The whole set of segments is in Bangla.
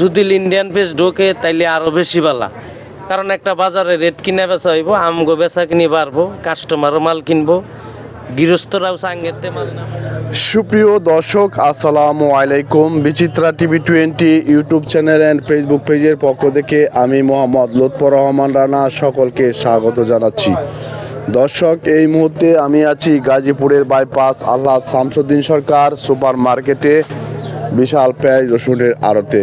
যদি ইন্ডিয়ান পেজ ঢোকে, তাইলে আরও বেশি বালা। কারণ একটা বাজারে রেট কিনে বেচা হইব, আমগো বেচা কিনে বাড়বো কাস্টমারও মাল কিনবো, গৃহস্থরাও সাঙ্গেতে মাল না সুপ্রিয় দর্শক, আসসালামু আলাইকুম। Bichitra TV twenty YouTube channel and Facebook পেজের পক্ষ থেকে আমি মোহাম্মদ লুৎফর রহমান রানা সকলকে স্বাগত জানাচ্ছি। দর্শক, এই মুহূর্তে আমি আছি গাজীপুরের বাইপাস আল্লাহ শামসুদ্দিন সরকার সুপার মার্কেটে বিশাল পেঁয়াজ রসুনের আড়তে।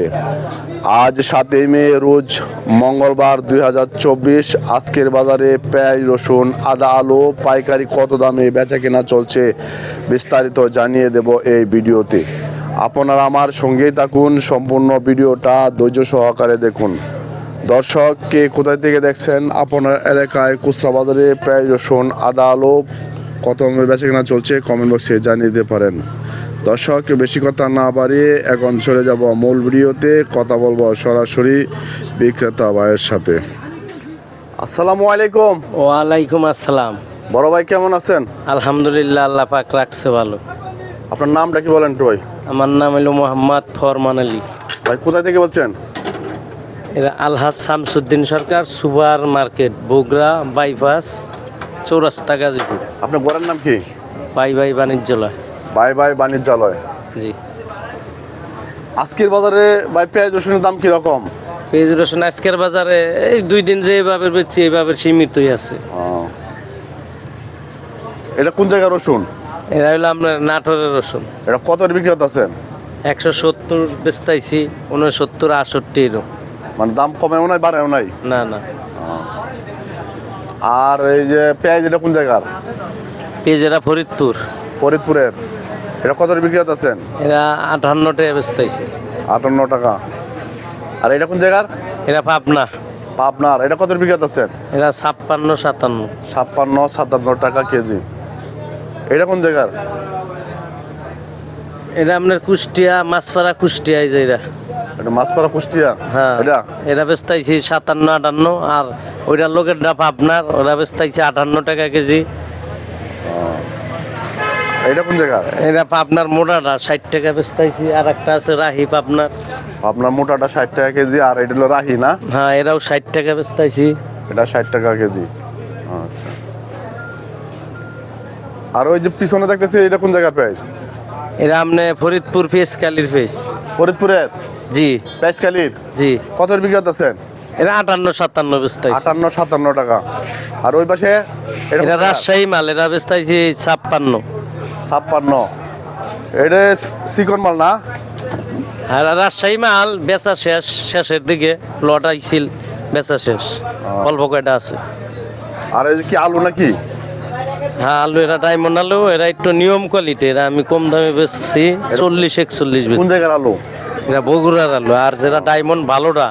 আজ সাতই মে, রোজ মঙ্গলবার দু হাজার চব্বিশ, আজকের বাজারে পেঁয়াজ রসুন, আদা, আলু, পাইকারি কত দামে বেচা কেনা চলছে বিস্তারিত জানিয়ে দেব এই ভিডিওতে। আপনারা আমার সঙ্গেই থাকুন, সম্পূর্ণ ভিডিওটা ধৈর্য সহকারে দেখুন। দর্শক, কে কোথায় থেকে দেখছেন? আপনার এলাকায় খুচরা বাজারে পেঁয়াজ রসুন, আদা, আলু কত দামে বেচা কেনা চলছে? কমেন্ট বক্সে জানিয়ে দিতে পারেন। দর্শক বেশি কথা না বাড়িয়ে এখন চলে যাব মূল ভিডিওতে। কথা বলব সরাসরি বিক্রেতা ভাইয়ের সাথে। আসসালামু আলাইকুম। ওয়ালাইকুম আসসালাম। বড় ভাই কেমন আছেন? আলহামদুলিল্লাহ আল্লাহ পাক রাখছে ভালো। আপনার নামটা কি বলেন একটু ভাই? আমার নাম হলো মোহাম্মদ ফরমান আলী। ভাই কোথায় থেকে বলছেন? এরা আলহাজ Shamsuddin Sarkar super market Bogura bypass চৌরাস্তা গাজীপুর। আপনার ঘরের নাম কি? বাই বাই বাণিজ্যালয়। বাই বাই বাণিজ্যালয়। জি। আজকের বাজারে ভাই পেঁয়াজ রসুনের দাম কীরকম? পেঁয়াজ রসুন আজকের বাজারে এই দুই দিন যে এভাবে বেচছি এভাবে সীমিতই আছে। এটা কোন জায়গার রসুন? এরা হলো আপনার নাটোরের রসুন। এটা কত বিক্রি আছেন? একশো সত্তর বেচতাইছি উনসত্তর আটষট্টি মানে দাম কমেও নাই বাড়েও নাই? না না। আর এই যে পেঁয়াজ এটা কোন জায়গার? পেঁয়াজ এটা ফরিদপুর। ফরিদপুরের। এটা কত বিক্রি আছেন এরা আটান্ন টাকা বেচতাইছে আটান্ন টাকা। আর এটা কোন জায়গার? এরা পাবনা। আপনার এটা কত বিক্রি আছেন এরা ছাপ্পান্ন সাতান্ন। ছাপ্পান্ন সাতান্ন টাকা কেজি। এটা কোন জায়গার? এটা আপনার কুষ্টিয়া মাছপাড়া কুষ্টিয়া এই যে এটা মাছপাড়া কুষ্টিয়া? হ্যাঁ। এটা? এরা বেচতাইছি সাতান্ন আটান্ন। আর ওইটা লোকের ডাব আপনার ওরা বেচতাইছে আটান্ন টাকা কেজি। এটা কোন পাবনার মোটাটা ষাট টাকা বেচতাইছি আর একটা আছে রাহি পাবনার আপনার মোটাটা ষাট টাকা কেজি আর এটা হলো রাহি না? হ্যাঁ এরাও ষাট টাকা বেচতাইছি। এটা ষাট টাকা কেজি। আচ্ছা। আর ওই যে পিছনে দেখতেছি এটা কোন জায়গার প্রাইস এরা আপনি ফরিদপুর ফেস কালির ফেস ফরিদপুরের? জি। প্রাইস কালির জি। কত আছেন এরা আটান্ন সাতান্ন বেচতাইছে। আটান্ন সাতান্ন টাকা। আর ওই পাশে? এটা? রাজশাহী মাল এরা বেচতাইছি ছাপ্পান্ন। ছাপ্পান্ন। এটা চিকন মাল না? আর রাজশাহী মাল বেচা শেষ শেষের দিকে লট আইছিল বেচা শেষ। অল্প কয়টা আছে। আর এই কি আলু নাকি? হ্যাঁ আলু এরা ডায়মন্ড আলু এরা একটু নিয়ম কোয়ালিটি এরা আমি কম দামে বেচছি চল্লিশ একচল্লিশ কোন জায়গার আলু? এরা বগুড়ার আলু আর যেটা ডায়মন্ড ভালোটা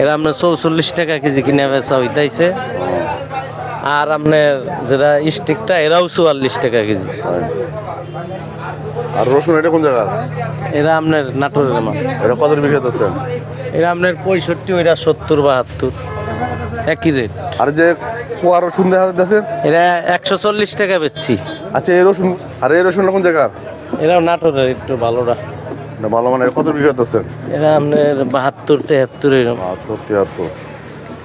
এরা আপনার চৌচল্লিশ টাকা কেজি কিনে বেচা হইতাইছে। আর আপনার যেটা স্টিকটা এরাও চুয়াল্লিশ টাকা কেজি। আর রসুন এটা কোন জায়গার? এরা আপনার নাটোরের মাল এটা কত বিক্রি আছেন এরা আপনার পঁয়ষট্টি ওইটা সত্তর বাহাত্তর। একই রেট আর যে কুয়া রসুন দেখা যাচ্ছে? এরা একশো চল্লিশ টাকা বেচছি। আচ্ছা এই রসুন আর এই রসুনটা কোন জায়গার? এরাও নাটোরের একটু ভালোটা। ভালো মানে কত বিক্রি আছেন এরা আপনার বাহাত্তর তেহাত্তর এরকম। বাহাত্তর তিয়াত্তর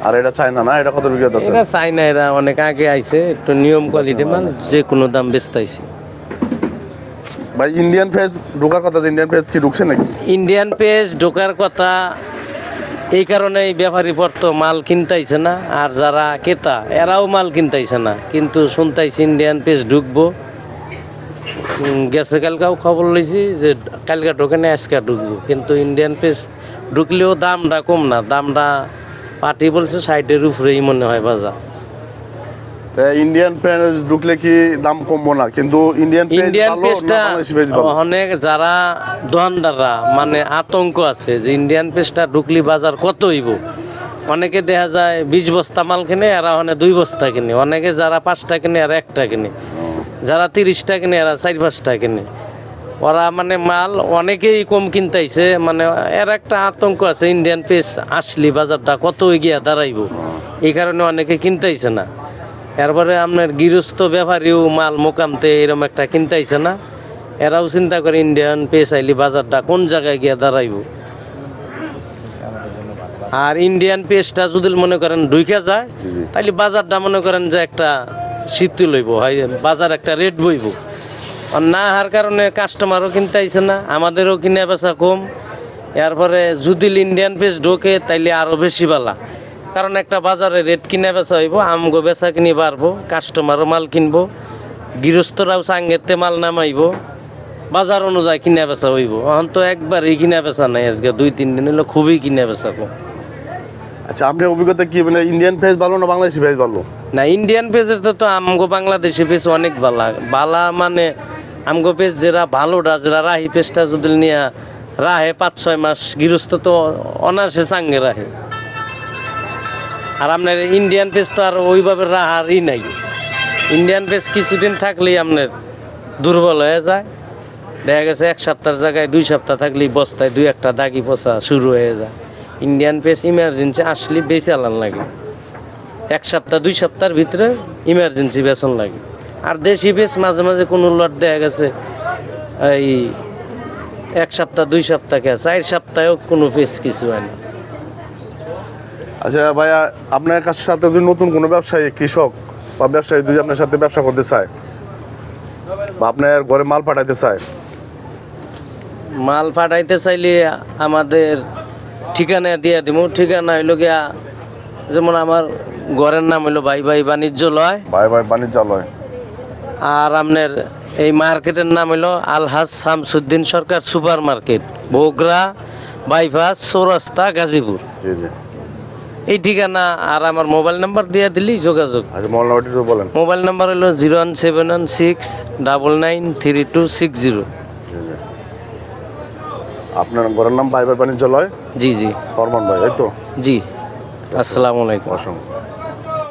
আর এটা চায়না না? এটা কত বিক্রি আছেন এরা চাই না এরা অনেক আগে আইছে একটু নিয়ম কোয়ালিটি মাল যে কোনো দাম বেচতাইছে। ভাই ইন্ডিয়ান ফেস ঢোকার কথা ইন্ডিয়ান ফেস কি ঢুকছে নাকি? ইন্ডিয়ান পেজ ঢোকার কথা এই কারণে এই ব্যাপারী পড়তো মাল কিনতাইছে না আর যারা ক্রেতা এরাও মাল কিনতাইছে না। কিন্তু শুনতাইছি ইন্ডিয়ান পেজ ঢুকবো। গেছে কালকাও খবর লইছি যে কালকে ঢোকে না আজকে ঢুকবো। কিন্তু ইন্ডিয়ান পেজ ঢুকলেও দামটা কম না দামটা পার্টি বলছে সাইডের উপরেই মনে হয় বাজার। ইন্ডিয়ান পেজ ঢুকলে কি দাম কমবো না? কিন্তু ইন্ডিয়ান ইন্ডিয়ান পেজটা অনেক যারা দোকানদাররা মানে আতঙ্ক আছে যে ইন্ডিয়ান পেজটা ঢুকলি বাজার কত হইব? অনেকে দেখা যায় বিশ বস্তা মাল কিনে দুই বস্তা কিনে। অনেকে যারা পাঁচটা কিনে আর একটা কিনে। যারা তিরিশটা কিনে আর চার পাঁচটা কিনে। ওরা মানে মাল অনেকেই কম কিনতাইছে মানে এর একটা আতঙ্ক আছে ইন্ডিয়ান পেজ আসলি বাজারটা কত এগিয়ে দাঁড়াইব? এই কারণে অনেকে কিনতাইছে না। এরপরে আপনার গৃহস্থ ব্যাপারীও মাল মোকামতে এরকম একটা কিনতাইছে না। এরাও চিন্তা করে ইন্ডিয়ান পেস আইলি বাজারটা কোন জায়গায় গিয়ে দাঁড়াইব? আর ইন্ডিয়ান পেস্টটা যদি মনে করেন ঢুকে যায় তাহলে বাজারটা মনে করেন যে একটা শীতল হইব হয় বাজার একটা রেট বইব। আর না হার কারণে কাস্টমারও কিনতে আইছে না আমাদেরও কিনে বেচা কম। এরপরে যদি ইন্ডিয়ান পেস্ট ঢোকে তাইলে আরও বেশি বালা। কারণ একটা বাজারে রেট কিনে বেচা হইব আমগো বেচা কিনি বাড়বো কাস্টমারও মাল কিনবো গৃহস্থরাও সাঙ্গেতে মাল নামাইব বাজার অনুযায়ী কিনে বেচা হইব। এখন তো একবারই কিনে বেচা নাই আজকে দুই তিন দিন হলো খুবই কিনে বেচা কম। আচ্ছা আপনার অভিজ্ঞতা কি? মানে ইন্ডিয়ান ফেস ভালো না বাংলাদেশি ফেস ভালো? না ইন্ডিয়ান পেজের তো তো আমগো বাংলাদেশি পেজ অনেক বালা। বালা মানে আমগো পেজ যেরা ভালোটা, যেরা রাহি পেজটা যদি নিয়ে রাহে পাঁচ, ছয় মাস গৃহস্থ তো অনার্সে চাঙ্গে রাহে। আর আপনার ইন্ডিয়ান পেজ তো আর ওইভাবে রাহারই নাই। ইন্ডিয়ান পেজ কিছুদিন থাকলেই আপনার দুর্বল হয়ে যায়। দেখা গেছে এক সপ্তাহের জায়গায় দুই সপ্তাহ থাকলেই বস্তায় দুই একটা দাগি পচা শুরু হয়ে যায়। ইন্ডিয়ান পেজ ইমার্জেন্সি আসলে বেশি আলান লাগে। এক সপ্তাহ, দুই সপ্তাহের ভিতরে ইমার্জেন্সি বেতন লাগে। আর দেশি বেশ মাঝে মাঝে কোনো লট দেয়া গেছে। এই এক সপ্তাহ দুই সপ্তাহ কে চার সপ্তাহেও কোনো পেস কিছু হয় না। আচ্ছা ভাইয়া আপনার কাছ সাথে যদি নতুন কোনো ব্যবসায়ী কৃষক বা ব্যবসায়ী যদি আপনার সাথে ব্যবসা করতে চায় বা আপনার ঘরে মাল পাঠাইতে চায়। মাল পাঠাইতে চাইলে আমাদের ঠিকানা দিয়ে দিব ঠিকানা হইল গিয়া যেমন আমার ঘরের নাম হইল ভাই ভাই বাণিজ্যলয়। ভাই ভাই বাণিজ্যালয়। আর আপনার এই মার্কেটের নাম হলো আলহাজ Shamsuddin Sarkar super market Bogura bypass চৌরাস্তা গাজীপুর। এই ঠিকানা আর আমার মোবাইল নাম্বার দিয়ে দিলেই যোগাযোগ। আচ্ছা বলেন। মোবাইল নাম্বার হলো zero one seven one six double nine three two six zero. আপনার ঘরের নাম ভাই বাণিজ্যালয়? জি জি। ফরমান ভাই তাই তো? জি। আসসালামু আলাইকুম। অসংখ্য।